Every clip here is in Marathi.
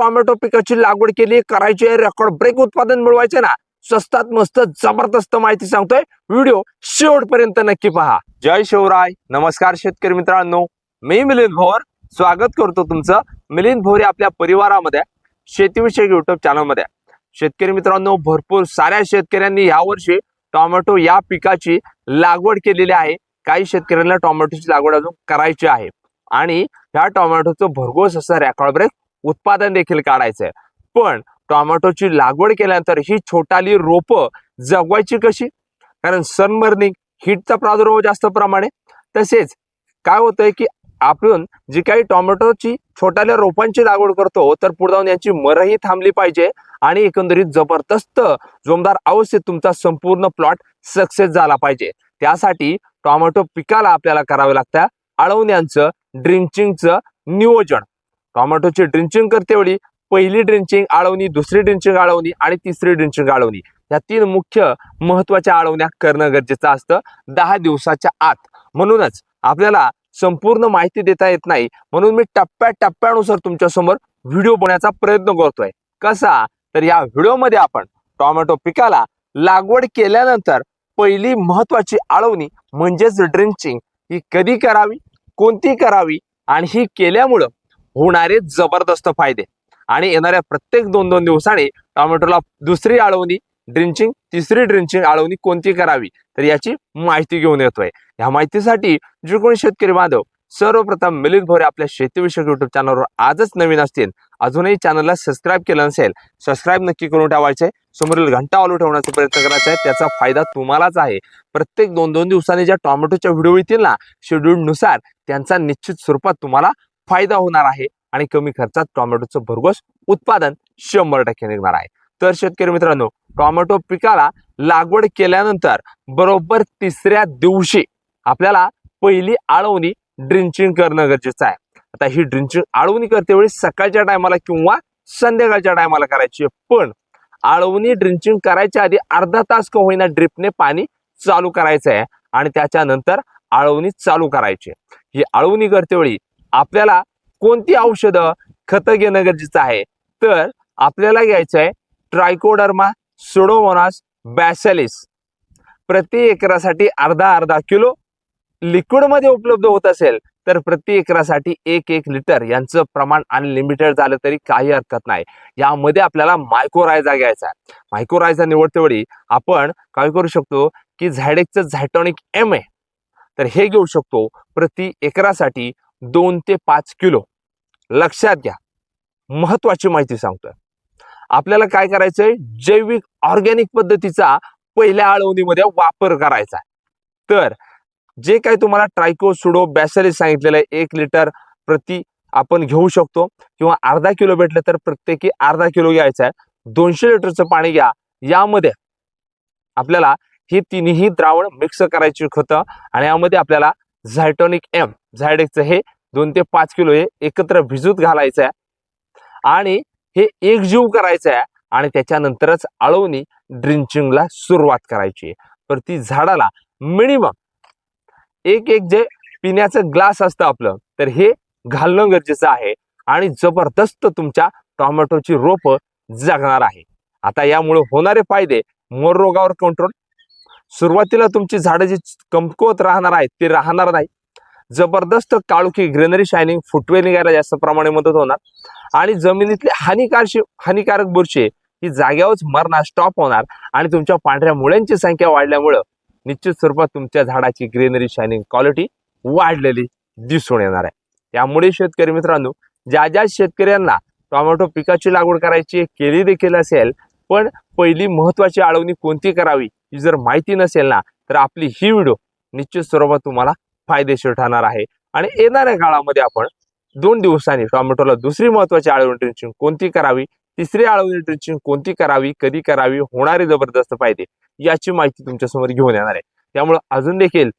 टोमॅटो पिकाची लागवड केली करायची आहे रेकॉर्ड ब्रेक उत्पादन मिळवायचे ना? स्वस्तात मस्त जबरदस्त माहिती सांगतोय. व्हिडिओ शेवटपर्यंत नक्की पहा. जय शिवराय. नमस्कार शेतकरी मित्रांनो. मी मिलिंद भोर. स्वागत करतो तुमचं मिलिंद भोर आपल्या परिवारामध्ये शेतीविषयक युट्यूब चॅनलमध्ये शेतकरी मित्रांनो भरपूर साऱ्या शेतकऱ्यांनी यावर्षी टोमॅटो या पिकाची लागवड केलेली आहे. काही शेतकऱ्यांना टोमॅटोची लागवड अजून करायची आहे. आणि ह्या टोमॅटोचं भरघोस असं रेकॉर्ड ब्रेक उत्पादन देखील काढायचं आहे पण टोमॅटोची लागवड केल्यानंतर ही छोटाली रोपं जगवायची कशी? कारण सनबर्निंग हीटचा प्रादुर्भाव जास्त प्रमाणे. तसेच काय होतंय की आपण जी काही टोमॅटोची छोट्याल्या रोपांची लागवड करतो तर पुढे जाऊन यांची मरही थांबली पाहिजे आणि एकंदरीत जबरदस्त जोमदार अवस्थेत तुमचा संपूर्ण प्लॉट सक्सेस झाला पाहिजे. त्यासाठी टोमॅटो पिकाला आपल्याला करावे लागतं आळवण्यांचं ड्रिंचिंगचं नियोजन. टोमॅटोची ड्रिंचिंग करते वेळी पहिली ड्रिंचिंग आळवणी दुसरी ड्रिंचिंग आळवणी आणि तिसरी ड्रिंचिंग आळवणी. या तीन मुख्य महत्त्वाच्या आळवण्या करणं गरजेचं असतं. दहा दिवसाच्या आत. म्हणूनच आपल्याला संपूर्ण माहिती देता येत नाही. म्हणून मी टप्प्या टप्प्यानुसार तुमच्यासमोर व्हिडिओ बनवण्याचा प्रयत्न करतोय. कसा? तर या व्हिडिओमध्ये आपण टोमॅटो पिकाला लागवड केल्यानंतर पहिली महत्वाची आळवणी म्हणजेच ड्रिंचिंग ही कधी करावी कोणती करावी आणि ही केल्यामुळं होणारे जबरदस्त फायदे. आणि येणाऱ्या प्रत्येक दोन दोन दिवसाने टोमॅटोला दुसरी आळवणी ड्रिंचिंग तिसरी ड्रिंचिंग आळवणी कोणती करावी? तर याची माहिती घेऊन येतोय. ह्या माहितीसाठी जे कोणी शेतकरी बांधव सर्वप्रथम मिलिंद भोरे आपल्या शेतीविषयक युट्यूब चॅनलवर आजच नवीन असतील. अजूनही चॅनलला सबस्क्राईब केलं नसेल सबस्क्राईब नक्की करून ठेवायचे. समोरील घंटा ऑलू ठेवण्याचा प्रयत्न करायचा आहे. त्याचा फायदा तुम्हालाच आहे. प्रत्येक दोन दोन दिवसांनी ज्या टोमॅटोच्या व्हिडिओ येतील ना शेड्यूलनुसार त्यांचा निश्चित स्वरूपात तुम्हाला फायदा होणार आहे आणि कमी खर्चात टोमॅटोचं भरघोस उत्पादन शंभर टक्के निघणार आहे तर शेतकरी मित्रांनो टोमॅटो पिकाला लागवड केल्यानंतर बरोबर तिसऱ्या दिवशी आपल्याला पहिली आळवणी ड्रिंचिंग करणं गरजेचं आहे आता ही ड्रिंचिंग आळवणी करते वेळी सकाळच्या टायमाला किंवा संध्याकाळच्या टायमाला करायची आहे. पण आळवणी ड्रिंचिंग करायच्या आधी अर्धा तास का होईना ड्रिपने पाणी चालू करायचं आहे आणि त्याच्यानंतर आळवणी चालू करायची आहे. ही आळवणी करते वेळी आपल्याला कोणती औषधं खतं घेणं गरजेचं आहे? तर आपल्याला घ्यायचं आहे ट्रायकोडर्मा सुडोमोनास बॅसॅलिस. प्रति एकरासाठी अर्धा अर्धा किलो लिक्विडमध्ये उपलब्ध होत असेल तर प्रति एकरासाठी एक एक लिटर यांचं प्रमाण अनलिमिटेड झालं तरी काही हरकत नाही. यामध्ये आपल्याला मायक्रोरायझा घ्यायचा आहे. मायक्रोरायझा निवडतेवेळी आपण काय करू शकतो की झायडेकचं झायटॉनिक एम आहे तर हे घेऊ शकतो प्रति एकरासाठी दोन ते पाच किलो. लक्षात घ्या. महत्वाची माहिती सांगतोय. आपल्याला काय करायचंय? जैविक ऑर्गॅनिक पद्धतीचा पहिल्या आळवणीमध्ये वापर करायचा आहे. तर जे काही तुम्हाला ट्रायको सुडो बॅसलिस सांगितलेलं आहे एक लिटर प्रति आपण घेऊ शकतो किंवा अर्धा किलो भेटलं तर प्रत्येकी अर्धा किलो घ्यायचा आहे. दोनशे लिटरचं पाणी घ्या. यामध्ये आपल्याला ही तिन्ही द्रावण मिक्स करायची खतं आणि यामध्ये आपल्याला झायटॉनिक एम झायडेकचं हे दोन ते पाच किलो हे एकत्र भिजूत घालायचं आहे. आणि हे एकजीव करायचं आहे आणि त्याच्यानंतरच आळवणी ड्रिंचिंगला सुरुवात करायची आहे. प्रति झाडाला मिनिमम एक एक जे पिण्याचं ग्लास असतं आपलं तर हे घालणं गरजेचं आहे आणि जबरदस्त तुमच्या टोमॅटोची रोप जगणार आहे. आता यामुळे होणारे फायदे मोर रोगावर कंट्रोल सुरुवातीला तुमची झाडं जी कमकुवत राहणार आहेत ते राहणार नाही. जबरदस्त काळुखी ग्रेनरी शायनिंग फुटवे निघायला जास्त प्रमाणे मदत होणार. आणि जमिनीतली हानिकारशी हानिकारक बुरशी ही जाग्यावरच मरणार स्टॉप होणार. आणि तुमच्या पांढऱ्या मुळ्यांची संख्या वाढल्यामुळं निश्चित स्वरूपात तुमच्या झाडाची ग्रेनरी शायनिंग क्वालिटी वाढलेली दिसून येणार आहे. त्यामुळे शेतकरी मित्रांनो ज्या ज्या शेतकऱ्यांना टोमॅटो पिकाची लागवड करायची केली देखील असेल पण पहिली महत्वाची आळवणी कोणती करावी ही जर माहिती नसेल ना तर आपली ही व्हिडिओ निश्चित स्वरूपात तुम्हाला फायदेशीर ठरणार आहे. आणि येणाऱ्या काळामध्ये आपण दोन दिवसांनी टोमॅटोला दुसरी महत्वाची आळवणी ड्रिंचिंग कोणती करावी? तिसरी आळवणी ड्रिंचिंग कोणती करावी? कधी करावी? होणारे जबरदस्त फायदे याची माहिती तुमच्यासमोर घेऊन येणार आहे. त्यामुळे अजून देखील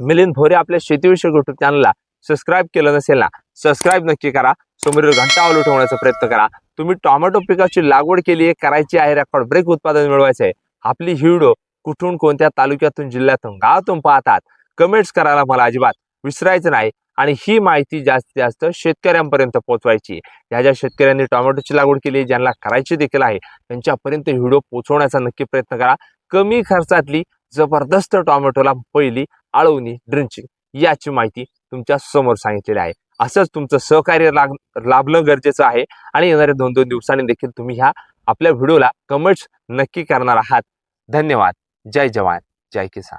मिलिंद भोरे आपल्या शेतीविषयक युट्यूब चॅनलला सबस्क्राईब केलं नसेल ना सबस्क्राईब नक्की करा. समोरील घंटा ऑल ठेवण्याचा प्रयत्न करा. तुम्ही टोमॅटो पिकाची लागवड केली आहे करायची आहे रेकॉर्ड ब्रेक उत्पादन मिळवायचं आहे. आपली ही व्हिडिओ कुठून कोणत्या तालुक्यातून जिल्ह्यातून गावातून पाहतात. कमेंट्स करायला मला अजिबात विसरायचं नाही. आणि ही माहिती जास्तीत जास्त शेतकऱ्यांपर्यंत पोहोचवायची ह्या ज्या शेतकऱ्यांनी टोमॅटोची लागवड केली ज्यांना करायची देखील आहे त्यांच्यापर्यंत व्हिडिओ पोहोचवण्याचा नक्की प्रयत्न करा. कमी खर्चातली जबरदस्त टोमॅटोला पहिली आळवणी ड्रिंचिंग याची माहिती तुमच्यासमोर सांगितलेली आहे. असंच तुमचं सहकार्य लाग लाभणं गरजेचं आहे. आणि येणाऱ्या दोन दोन दिवसांनी देखील तुम्ही ह्या आपल्या व्हिडिओला कमेंट्स नक्की करणार आहात. धन्यवाद. जय जवान. जय किसान.